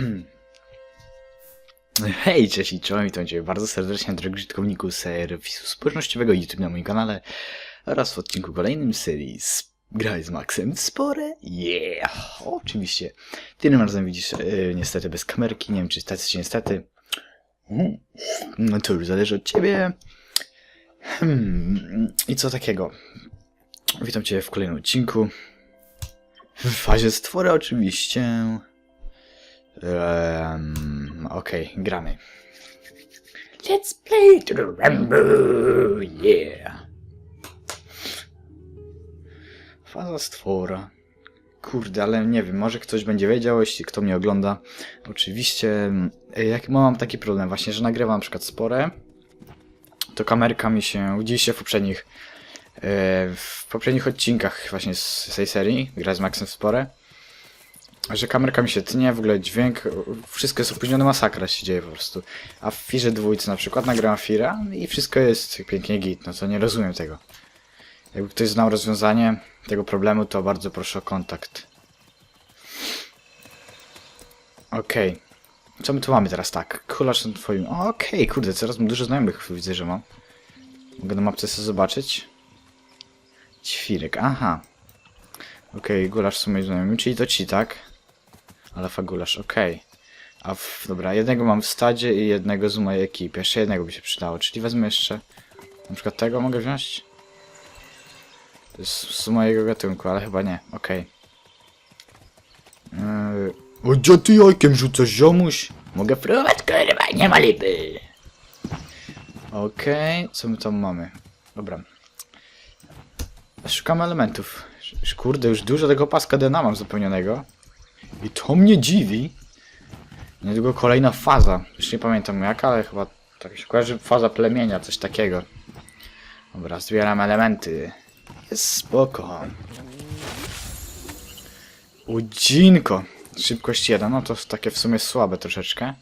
Hej, cześć i czołem, witam Cię bardzo serdecznie, drogi użytkowniku serwisu społecznościowego YouTube na moim kanale oraz w odcinku kolejnym serii Graj z Maxem w Spore. Yeah! Oczywiście. Tym razem widzisz, e, niestety bez kamerki, nie wiem czy stać się niestety. Mm, No to już zależy od Ciebie. Hmm. I co takiego? Witam Cię w kolejnym odcinku. W fazie stwory oczywiście. Um, Okej, gramy. Let's play to the Rambo! Yeah! Faza stwora. Kurde, ale nie wiem, może ktoś będzie wiedział, jeśli kto mnie ogląda. Oczywiście, jak mam taki problem właśnie, że nagrywam na przykład spore, to kamerka mi się, widzieliście w poprzednich e, w poprzednich odcinkach właśnie z, z tej serii, gra z Maxem w spore, że kamerka mi się tnie, w ogóle dźwięk, wszystko jest opóźnione, masakra się dzieje po prostu. A w Firze dwójce na przykład nagrałem Fira i wszystko jest pięknie git, no to nie rozumiem tego. Jakby ktoś znał rozwiązanie tego problemu, to bardzo proszę o kontakt. Okej. Co my tu mamy teraz? Tak, kularz na twoim... Okej, kurde, coraz dużo znajomych widzę, że mam. Mogę na mapce sobie zobaczyć. Ćwirek, aha. Okej, gulasz z moimi znajomymi, czyli to ci, tak? Alfa gulasz, okej. A w, dobra, jednego mam w stadzie i jednego z mojej ekipy. Jeszcze jednego by się przydało, czyli wezmę jeszcze... Na przykład tego mogę wziąć? To jest z mojego gatunku, ale chyba nie, okej. Yy... O, gdzie ty jajkiem rzucasz, ziomuś? Mogę próbować, kurwa, nie ma lipy. Okej, co my tam mamy? Dobra. Szukamy elementów. Sz- Kurde, już dużo tego paska DNA mam zapełnionego. I to mnie dziwi. Niedługo kolejna faza. Już nie pamiętam jaka, ale chyba tak się kojarzy faza plemienia, coś takiego. Dobra, zbieram elementy. Jest spoko. Udzinko. Szybkość 1, no to takie w sumie słabe troszeczkę.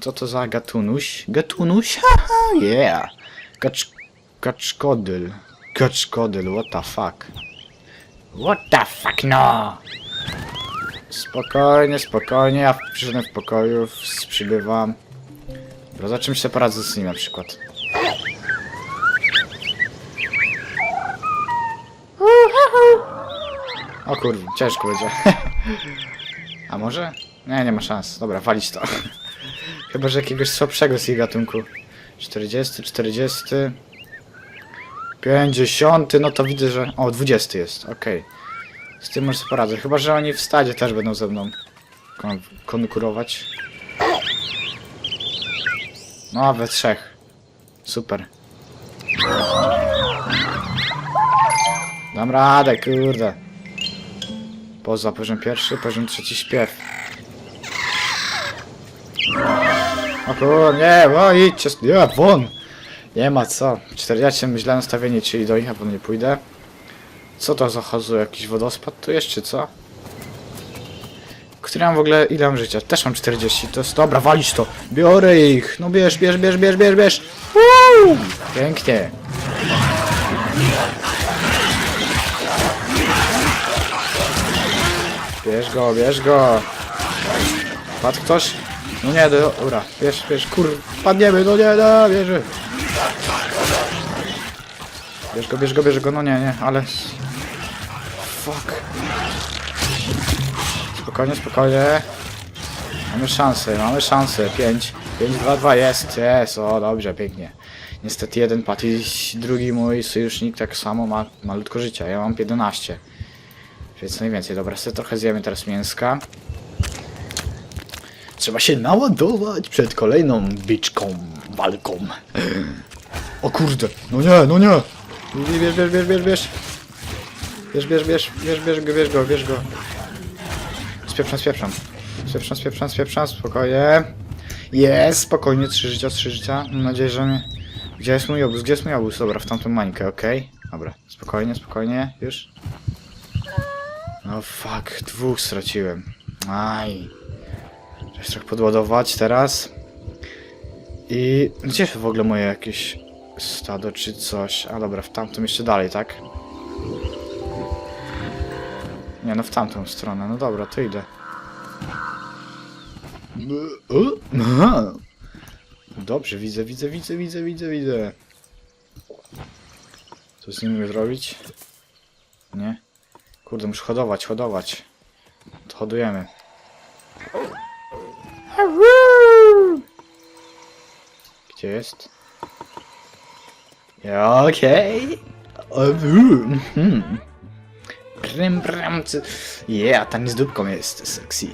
Co to za gatunuś? Gatunuś? Haha, yeah. Kacz... Kaczkodyl. Kaczkodyl, what the fuck? What the fuck, no! Spokojnie, spokojnie, ja przyszedłem w pokoju, przybywam. Dobra, za czymś sobie poradzę z nim na przykład. O kurde, ciężko będzie. A może? Nie, nie ma szans. Dobra, walić to. Chyba, że jakiegoś słabszego z jej gatunku. 40, 40. 50, no to widzę, że... O, 20 jest, okej. Z tym może sobie poradzę. Chyba, że oni w stadzie też będą ze mną kon konkurować. No, a we trzech. Super. Dam radę, kurde. Poza poziom pierwszy, poziom trzeci śpiew. O kurde, nie, o idźcie, nie, won! Nie ma co. 40 źle nastawienie, czyli do nich na pewno nie pójdę. Co to za hazu? Jakiś wodospad tu jest, czy co? Który mam w ogóle, ile mam życia? Też mam 40, to jest, dobra, walić to. Biorę ich, no bierz, bierz, bierz, bierz, bierz, bierz. Woo! Pięknie. Bierz go, bierz go. Padł ktoś? No nie, do- dobra, bierz, bierz, kur... Padniemy, no nie, no, bierze. Bierz go, bierz go, bierz go, no nie, nie, ale... Fuck. Spokojnie, spokojnie. Mamy szansę, mamy szansę. 5, 5, 2, 2, jest, jest, o dobrze, pięknie. Niestety jeden i drugi mój sojusznik tak samo ma malutko życia, ja mam 11. Więc najwięcej, dobra, sobie trochę zjemy teraz mięska. Trzeba się naładować przed kolejną byczką, walką. O kurde, no nie, no nie. Bierz, bierz, bierz, bierz, bierz. Bierz, bierz, bierz, bierz, bierz go, bierz go, bierz go. Spieprzam, spieprzam. Spieprzam, spieprzam, spieprzam, spokojnie. Jest, spokojnie, trzy życia, trzy życia. Mam nadzieję, że mnie... Gdzie jest mój obóz? Gdzie jest mój obóz? Dobra, w tamtą mańkę, okej. Dobra, spokojnie, spokojnie, już. No fuck, dwóch straciłem. Aj. Trzeba trochę podładować teraz. I gdzie w ogóle moje jakieś stado czy coś? A dobra, w tamtym jeszcze dalej, tak? Nie, no w tamtą stronę. No dobra, to idę. Dobrze, widzę, widzę, widzę, widzę, widzę, widzę. Co z nim zrobić? Nie? Kurde, muszę hodować, hodować. To hodujemy. Gdzie jest? Okej. O, mhm. Brym, brym, cy- Yeah, tam z dupką jest sexy.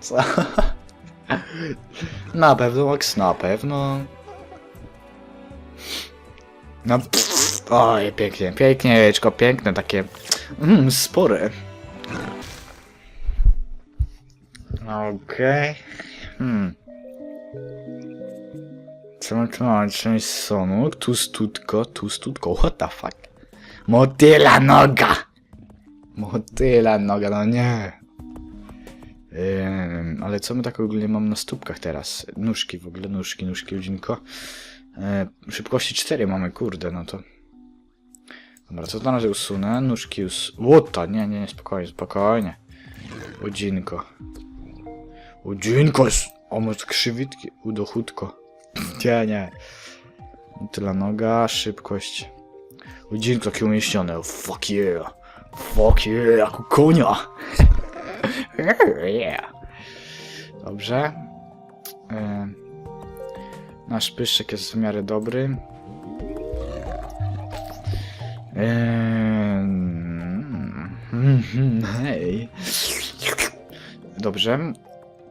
Co? Na pewno, Max, na pewno. No, pff, oj, pięknie, pięknie, jajeczko, piękne, takie, mm, spore. Okej. Hmm. Mamy? Część sonu, tu studko, tu studko, what the fuck? Motyla noga! Motyla noga, no nie. Ym, ale co my tak ogólnie mamy na stópkach teraz? Nóżki w ogóle, nóżki, nóżki, ludzinko. Yy, szybkości 4 mamy, kurde, no to... Dobra, co to na razie usunę? Nóżki us... Łota, nie, nie, nie, spokojnie, spokojnie. Udzinko. Udzinko! O, może krzywitki, udochódko. Nie, nie. Tyle noga, szybkość. Udzinko takie umieścione, fuck yeah. Fuck yeah, jak u konia. yeah. Dobrze. E, nasz pyszczek jest w miarę dobry. E, mm, hej. Dobrze.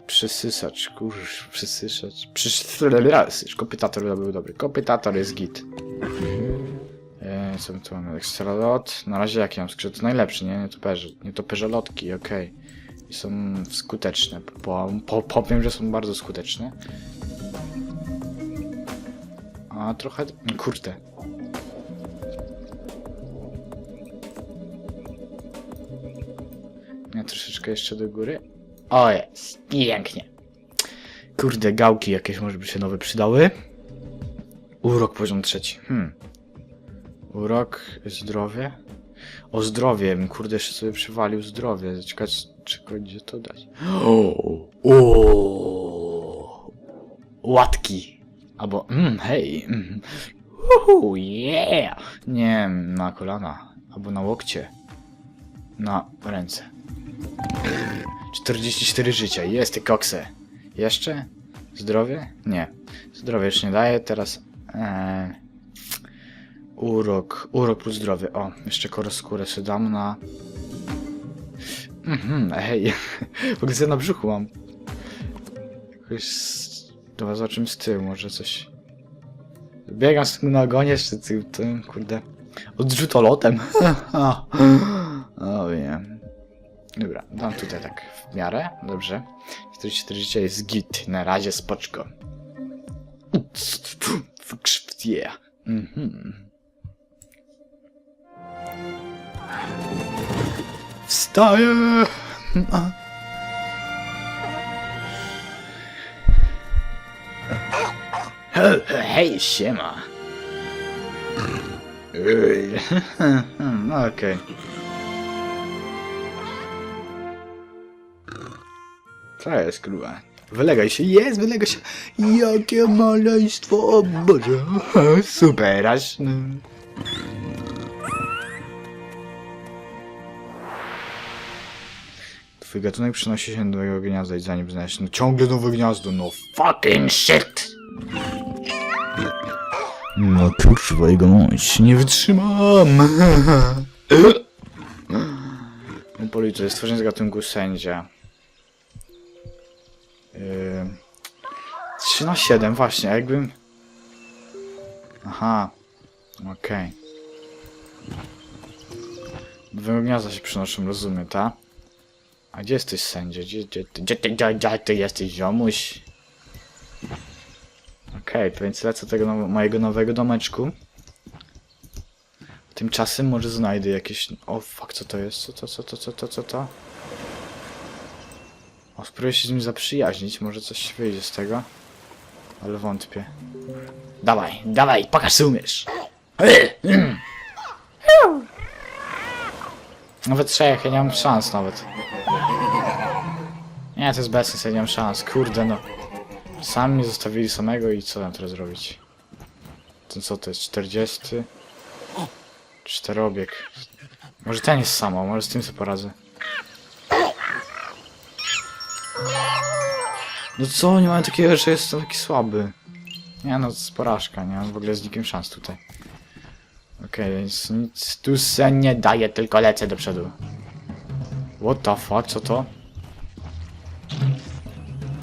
Przysysacz, kurz, przysysacz. Przysysacz. Kopytator był dobry. Kopytator jest git. E, co my tu mamy? Ekstralot. Na razie jaki mam skrzydł? Najlepszy, nie? Nietoperze. Nietoperze lotki, okej. I są skuteczne. Po, po, powiem, że są bardzo skuteczne. A trochę... Kurde. Ja troszeczkę jeszcze do góry. O jest, pięknie. Kurde, gałki jakieś może by się nowe przydały. Urok poziom trzeci. Hmm. Urok, zdrowie. O zdrowie, kurde jeszcze sobie przywalił zdrowie. Ciekawe, czego gdzie to dać. O, łatki. Albo, mm, hej. Mm. Uhu, yeah. Nie, na kolana. Albo na łokcie. Na ręce. 44 życia, jest ty kokse. Jeszcze? Zdrowie? Nie. Zdrowie już nie daje, teraz... Eee, urok, urok plus zdrowie. O, jeszcze skórę sobie dam na... Mhm, hej. W ogóle ja na brzuchu mam. Jakoś... z- Dobra, zobaczymy z tyłu, może coś... Biegam z tym na ogonie, tym, tym, kurde... Odrzutolotem. o wiem. Dobra, dam tutaj tak w miarę, dobrze. 44 życia jest git, na razie spoczko. Yeah. Mhm. Wstaję! A. He- he- Hej, siema. Ej, No okej. Co jest, kurwa? Wylegaj się, jest, wylegaj się. Jakie maleństwo, o Boże. Super, aż... no. Twój gatunek przynosi się do nowego gniazda i zanim znaleźć no ciągle nowe gniazdo, no fucking shit! No kurwa jego mąż, nie wytrzymam! No policja, stworzenie z gatunku sędzia. 3 na 7, właśnie, jakbym... Aha, okej. Nowego gniazda się przynoszą, rozumiem, ta? A gdzie jesteś sędzia? Gdzie, gdzie, gdzie, ty- gdzie, gdzie ty jesteś, ziomuś? Okej, to więc lecę tego mojego nowego domeczku. Tymczasem może znajdę jakieś... O, fuck, co to jest? Co to, co to, co to, co to? O, spróbuję się z nim zaprzyjaźnić, może coś wyjdzie z tego. Ale wątpię. Dawaj, dawaj, pokaż co umiesz! Nawet trzech, ja nie mam szans nawet. Nie, to jest bez sensu, ja nie mam szans. Kurde no. Sami mnie zostawili samego i co mam teraz zrobić? To co to jest? 40? Czterobieg. Może ten jest samo, może z tym sobie poradzę. No co, nie mam takiego, że jestem taki słaby. Nie no, to jest porażka, nie mam w ogóle z nikim szans tutaj. Okej, więc nic tu se nie daje, tylko lecę do przodu. What the fuck, co to?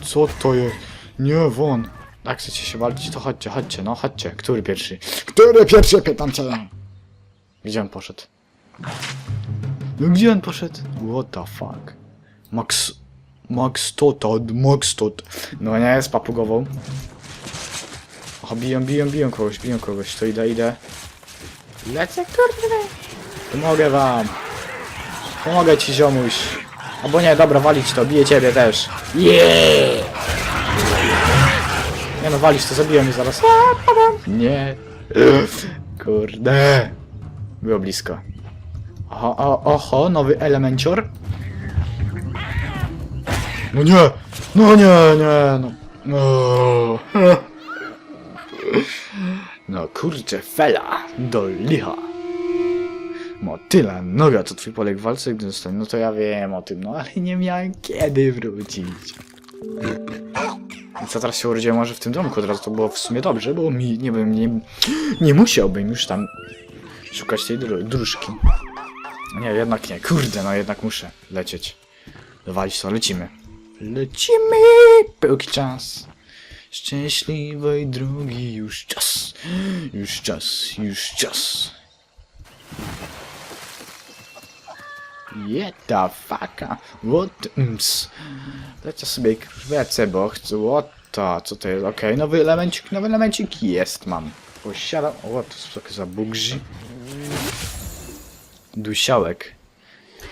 Co to jest? Nie, won. Jak chcecie się walczyć, to chodźcie, chodźcie, no chodźcie. Który pierwszy? Który pierwszy, pytam cię. Gdzie on poszedł? No gdzie on poszedł? What the fuck? Max... Max Totad, Max Tot. No nie, jest papugową. O, biją, biją, biją kogoś, biją kogoś. To idę, idę. Lecę, kurde. Pomogę wam. Pomogę ci, ziomuś. Albo nie, dobra, walić to, biję ciebie też. Yeah! Nie no, walić to, zabiję mnie zaraz. Nie. Kurde. Było blisko. Oho, o, oho, nowy elemencior. No nie! No nie, nie, no. No, no kurczę, fela, do licha. Motyla, noga to twój poleg w walce, gdy zostanie. No to ja wiem o tym, no ale nie miałem kiedy wrócić. Co teraz się urodziło może w tym domku od razu to było w sumie dobrze, bo mi, nie wiem, nie, nie musiałbym już tam szukać tej dru dróżki. Nie, jednak nie, kurde, no jednak muszę lecieć. Dowalić to, lecimy. Lecimy! Pełki czas. Szczęśliwej drogi już czas. Już czas, już czas. Get the fucka. What? Ms. Lecę sobie krwecę, bo chcę. What the? Co to jest? Okej, nowy elemencik, nowy elemencik jest, mam. Posiadam. O, to jest takie za bugrzy.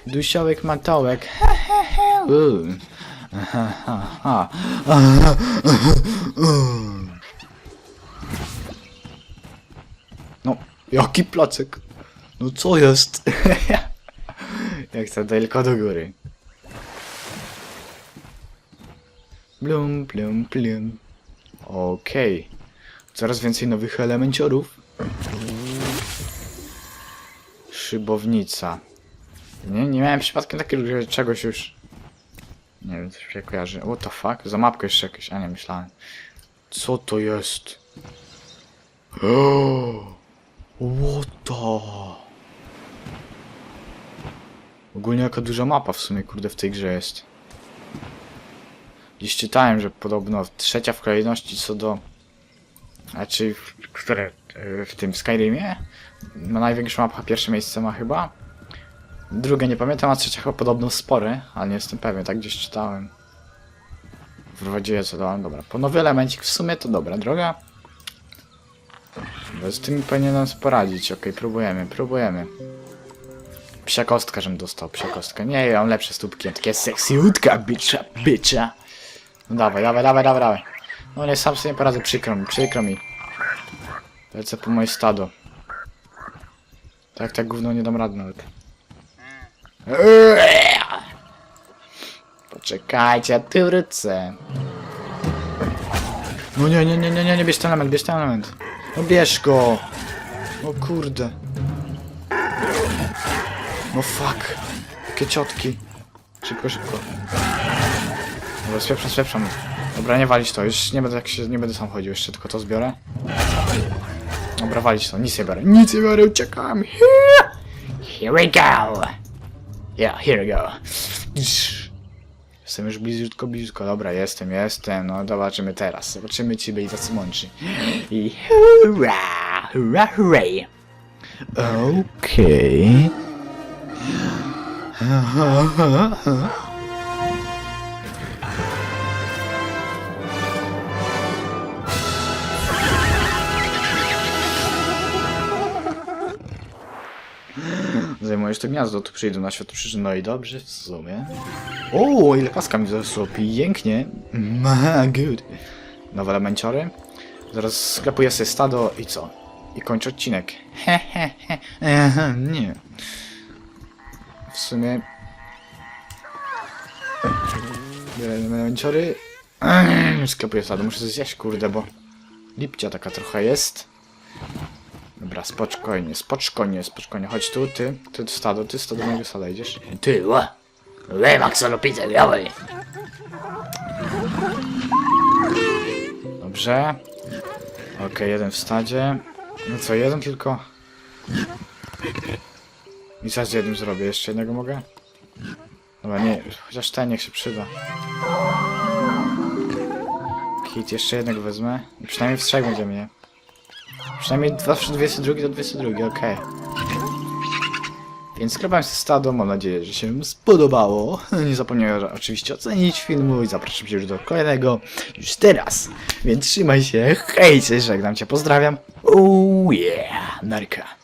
Dusiołek matołek. Uuu. Aha, aha, aha. No, jaki placek? No co jest? Ja chcę tylko do góry. Blum, blum, blum. Okej. Coraz więcej nowych elemenciorów. Szybownica. Nie, nie miałem przypadkiem takiego czegoś już. Nie wiem, coś się kojarzy. What the fuck? Za mapkę jeszcze jakieś, a nie myślałem. Co to jest? What the? Ogólnie jaka duża mapa w sumie, kurde, w tej grze jest. Gdzieś czytałem, że podobno trzecia w kolejności co do... Znaczy, w- które? W tym Skyrimie? Ma największa mapa, pierwsze miejsce ma chyba. Drugie nie pamiętam, a trzecia chyba podobno spory, ale nie jestem pewien, tak gdzieś czytałem. Wprowadziłem co do... Dobra, po nowy elemencik w sumie to dobra droga. Z tym powinienem sobie poradzić, okej, próbujemy, próbujemy. Psia kostka, żem dostał, psia kostkę. Nie, ja mam lepsze stópki, takie seksiutka, bitcha, bitcha. No dawaj, dawaj, dawaj, dawaj, dawaj. No nie, sam sobie nie poradzę, przykro mi, przykro mi. Lecę po moje stado. Tak, tak gówno nie dam rady nawet. Poczekajcie, ja tu wrócę. No nie, nie, nie, nie, nie, nie, bierz ten element, bierz ten element. No bierz go. O kurde. No fuck. Jakie ciotki. Szybko, szybko. Dobra, spieprzam, spieprzam. Dobra, nie walić to, już nie będę, jak się, nie będę sam chodził, jeszcze tylko to zbiorę. Dobra, walić to, nic nie biorę, nic nie biorę, uciekam. Here we go. Yeah, here go. Jestem już bliziutko, bliziutko, dobra, jestem, jestem, no zobaczymy teraz, zobaczymy ci byli tacy mądrzy. I hurra, hurra, hurray. Okej. Zajmujesz to gniazdo, tu przyjdą na świat przyszły, no i dobrze, w sumie. O, ile paska mi zarosło, pięknie. Ma, good. Nowe elemenciory. Zaraz sklepuję sobie stado i co? I kończę odcinek. He, he, he. Nie. W sumie... Bieramy menciory. Sklepuję stado, muszę coś zjeść, kurde, bo... Lipcia taka trochę jest. Dobra, spoczkojnie, spoczkojnie, spoczkojnie. Chodź tu, ty, ty stado, ty stado mojego stada idziesz. Ty, ła! We, Maxolo, pizzę, białej! Dobrze. Okej, jeden w stadzie. No co, jeden tylko? I co z jednym zrobię? Jeszcze jednego mogę? Dobra, nie, chociaż ten niech się przyda. Kit, jeszcze jednego wezmę. I przynajmniej w trzech będziemy, nie? Przynajmniej zawsze 22 to 22, okej. Więc sklepałem się stado, mam nadzieję, że się spodobało. Nie zapomniałem oczywiście ocenić filmu i zapraszam cię już do kolejnego już teraz. Więc trzymaj się, hej, żegnam cię, pozdrawiam. Oh yeah, narka.